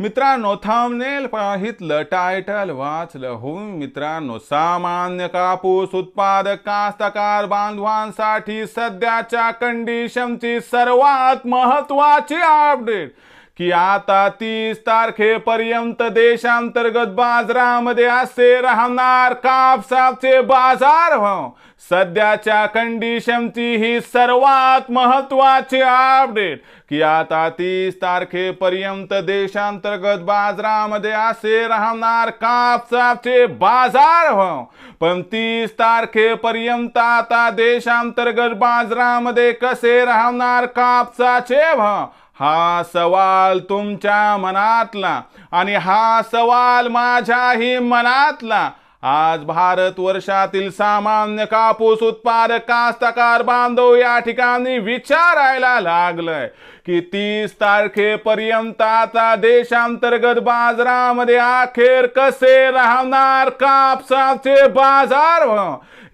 मित्रांनो थांबनेल पाहितलं टायटल वाचलं. होऊन मित्रांनो सामान्य कापूस उत्पादक कास्तकार बांधवांसाठी सध्याच्या कंडिशनची सर्वात महत्वाची अपडेट की आता तीस तारखेपर्यंत देशांतर्गत बाजारामध्ये असे राहणार कापसाचे बाजार भाव सध्याच्या कंडिशनची ही सर्वात महत्वाची अपडेट की आता तीस तारखेपर्यंत देशांतर्गत बाजारामध्ये असे राहणार कापसाचे बाजार भाव पण तीस तारखेपर्यंत आता देशांतर्गत बाजारामध्ये कसे राहणार कापसाचे भाव हा सवाल तुमच्या मनातला आणि हा सवाल माझ्याही मनातला. आज भारत वर्षातील सामान्य कापूस उत्पादक कास्तकार बांधव या ठिकाणी विचारायला लागलंय. की तीस तारखेपर्यंत आता देशांतर्गत बाजारामध्ये अखेर कसे राहणार कापसाचे बाजार?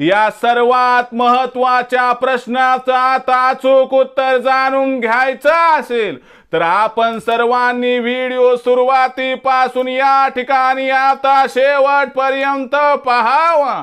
या सर्वात महत्त्वाच्या प्रश्नाचं आता अचूक उत्तर जाणून घ्यायचं असेल तर आपण सर्वांनी व्हिडिओ सुरुवातीपासून या ठिकाणी आता शेवटपर्यंत पहावा.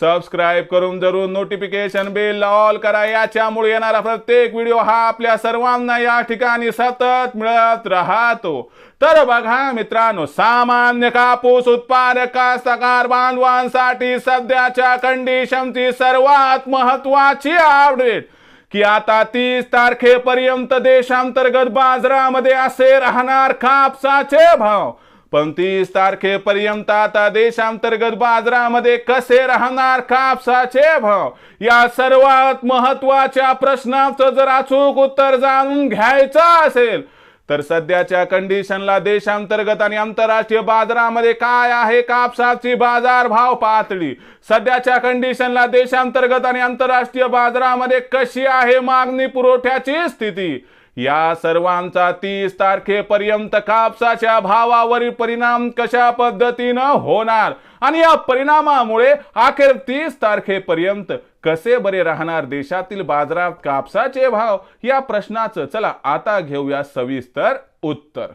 सबस्क्राईब करून जरूर नोटिफिकेशन बेल ऑल करा. याच्यामुळे येणारा प्रत्येक व्हिडिओ हा आपल्या सर्वांना या ठिकाणी सतत मिळत राहतो. तर बघा मित्रांनो सामान्य कापूस उत्पादक कास्तकार बांधवांसाठी सध्याच्या कंडिशनची सर्वात महत्वाची अपडेट की आता तीस तारखेपर्यंत देशांतर्गत बाजारामध्ये असे राहणार कापसाचे भाव. पण तीस तारखेपर्यंत आता देशांतर्गत बाजारामध्ये कसे राहणार कापसाचे भाव? या सर्वात महत्त्वाच्या प्रश्नाचं जर अचूक उत्तर जाणून घ्यायचं असेल तर सध्याच्या कंडिशनला देशांतर्गत आणि आंतरराष्ट्रीय बाजारामध्ये काय आहे कापसाची बाजार भाव पातळी? सध्याच्या कंडिशनला देशांतर्गत आणि आंतरराष्ट्रीय बाजारामध्ये कशी आहे मागणी पुरवठ्याची स्थिती? या सर्वांचा तीस तारखेपर्यंत कापसाच्या भावावरील परिणाम कशा पद्धतीनं होणार? आणि या परिणामामुळे अखेर तीस तारखेपर्यंत कसे बरे राहणार देशातील बाजारात कापसाचे भाव? या प्रश्नाचं चला आता घेऊया सविस्तर उत्तर.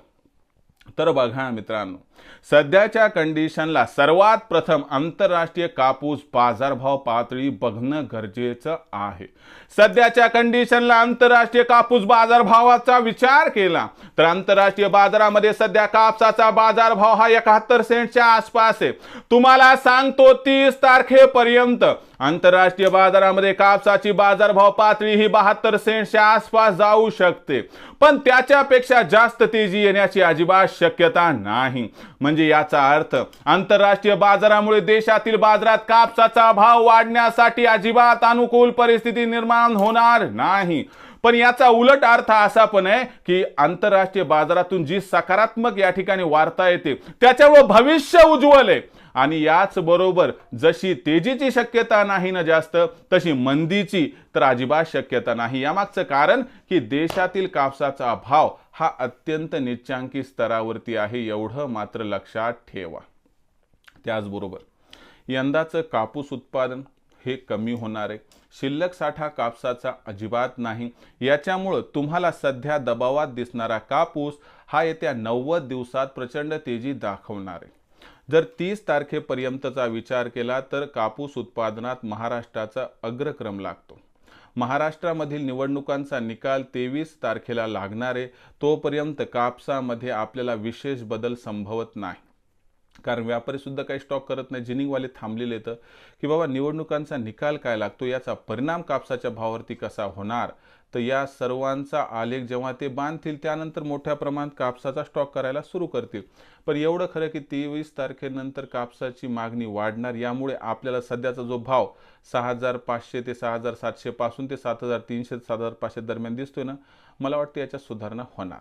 तर बघा मित्रांनो सध्याच्या कंडिशनला सर्वात प्रथम आंतरराष्ट्रीय कापूस बाजारभाव पातळी बघणं गरजेचं आहे. सध्याच्या कंडिशनला आंतरराष्ट्रीय कापूस बाजारभावाचा विचार केला तर आंतरराष्ट्रीय बाजारामध्ये सध्या कापसाचा बाजारभाव हा एकाहत्तर सेंटच्या आसपास आहे. तुम्हाला सांगतो तीस तारखेपर्यंत आंतरराष्ट्रीय बाजारामध्ये कापसाची बाजारभाव पातळी ही बहात्तर सेंटच्या आसपास जाऊ शकते. पण त्याच्यापेक्षा जास्त तेजी येण्याची अजिबात शक्यता नाही. म्हणजे याचा अर्थ आंतरराष्ट्रीय बाजारामुळे देशातील बाजारात कापसाचा भाव वाढण्यासाठी अजिबात अनुकूल परिस्थिती निर्माण होणार नाही. पण याचा उलट अर्थ असा पण आहे की आंतरराष्ट्रीय बाजारातून जी सकारात्मक या ठिकाणी वार्ता येते त्याच्यामुळे भविष्य उज्ज्वल आहे. आणि याच बरोबर जशी तेजीची शक्यता नाही ना जास्त तशी मंदीची तर अजिबात शक्यता नाही. यामागचं कारण की देशातील कापसाचा भाव हा अत्यंत निच्चांकी स्तरावरती आहे एवढं मात्र लक्षात ठेवा. त्याचबरोबर यंदाचं कापूस उत्पादन हे कमी होणार आहे. शिल्लक साठा कापसाचा अजिबात नाही. याच्यामुळं तुम्हाला सध्या दबावात दिसणारा कापूस हा येत्या नव्वद दिवसात प्रचंड तेजी दाखवणार आहे. जर तीस तारखेपर्यंतचा विचार केला तर कापूस उत्पादनात महाराष्ट्राचा अग्रक्रम लागतो. महाराष्ट्रामधील निवडणुकांचा निकाल तेवीस तारखेला लागणार आहे. तोपर्यंत कापसामध्ये आपल्याला विशेष बदल संभवत नाही. कारण व्यापारीसुद्धा काही स्टॉक करत नाही. जिनिंगवाले थांबलेले तर की बाबा निवडणुकांचा निकाल काय लागतो? याचा परिणाम कापसाच्या भावावरती कसा होणार? तर या सर्वांचा आलेख जेव्हा ते बांधतील त्यानंतर मोठ्या प्रमाणात कापसाचा स्टॉक करायला सुरू करतील. पण एवढं खरं की तेवीस तारखेनंतर कापसाची मागणी वाढणार यामुळे आपल्याला सध्याचा जो भाव सहा हजार पाचशे ते सहा हजार सातशे पासून ते सात हजार तीनशे सात हजार पाचशे दरम्यान दिसतोय ना मला वाटतं याच्यात सुधारणा होणार.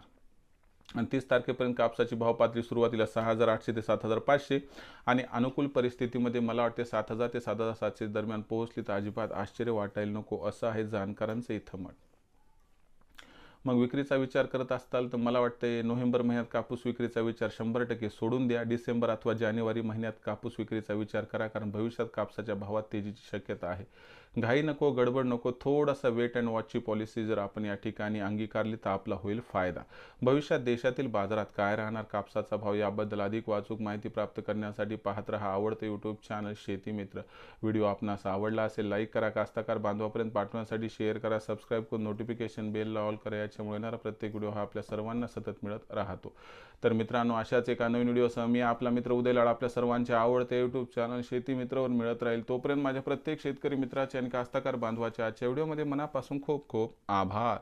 आणि तीस तारखेपर्यंत कापसाची भाव पातळी सुरुवातीला सहा हजार आठशे ते सात हजार पाचशे आणि अनुकूल परिस्थितीमध्ये मला वाटते सात हजार ते सात हजार सातशे दरम्यान पोहोचली तर अजिबात आश्चर्य वाटायला नको असं आहे जाणकारांचं इथं मत. मग विक्रीचा विचार करत असताल तर मला वाटते नोव्हेंबर महिन्यात कापूस विक्रीचा विचार शंभर टक्के सोडून द्या. डिसेंबर अथवा जानेवारी महिन्यात कापूस विक्रीचा विचार करा कारण भविष्यात कापसाच्या भावात तेजीची शक्यता आहे. घाई नको गडबड नको थोडासा वेट अँड वॉचची पॉलिसी जर आपण या ठिकाणी अंगीकारली तर आपला होईल फायदा. भविष्यात देशातील बाजारात काय राहणार कापसाचा भाव याबद्दल अधिक वाचूक माहिती प्राप्त करण्यासाठी पाहत रहा आवडतं यूट्यूब चॅनल शेती मित्र. व्हिडिओ आपणास आवडला असेल लाईक करा कास्ताकार बांधवापर्यंत पाठवण्यासाठी शेअर करा सबस्क्राईब करून नोटिफिकेशन बेल ऑल करा याच्यामुळे येणारा प्रत्येक व्हिडिओ हा आपल्या सर्वांना सतत मिळत राहतो. तर मित्रांनो अशाच एका नवीन व्हिडिओसह मी आपला मित्र उदय लाड आपल्या सर्वांचे आवडते यूट्यूब चॅनल शेती मित्रवर मिळत राहील. तोपर्यंत माझ्या प्रत्येक शेतकरी मित्राच्या आणि कास्तकार बांधवाच्या आजच्या व्हिडिओमध्ये मनापासून खूप खूप आभार.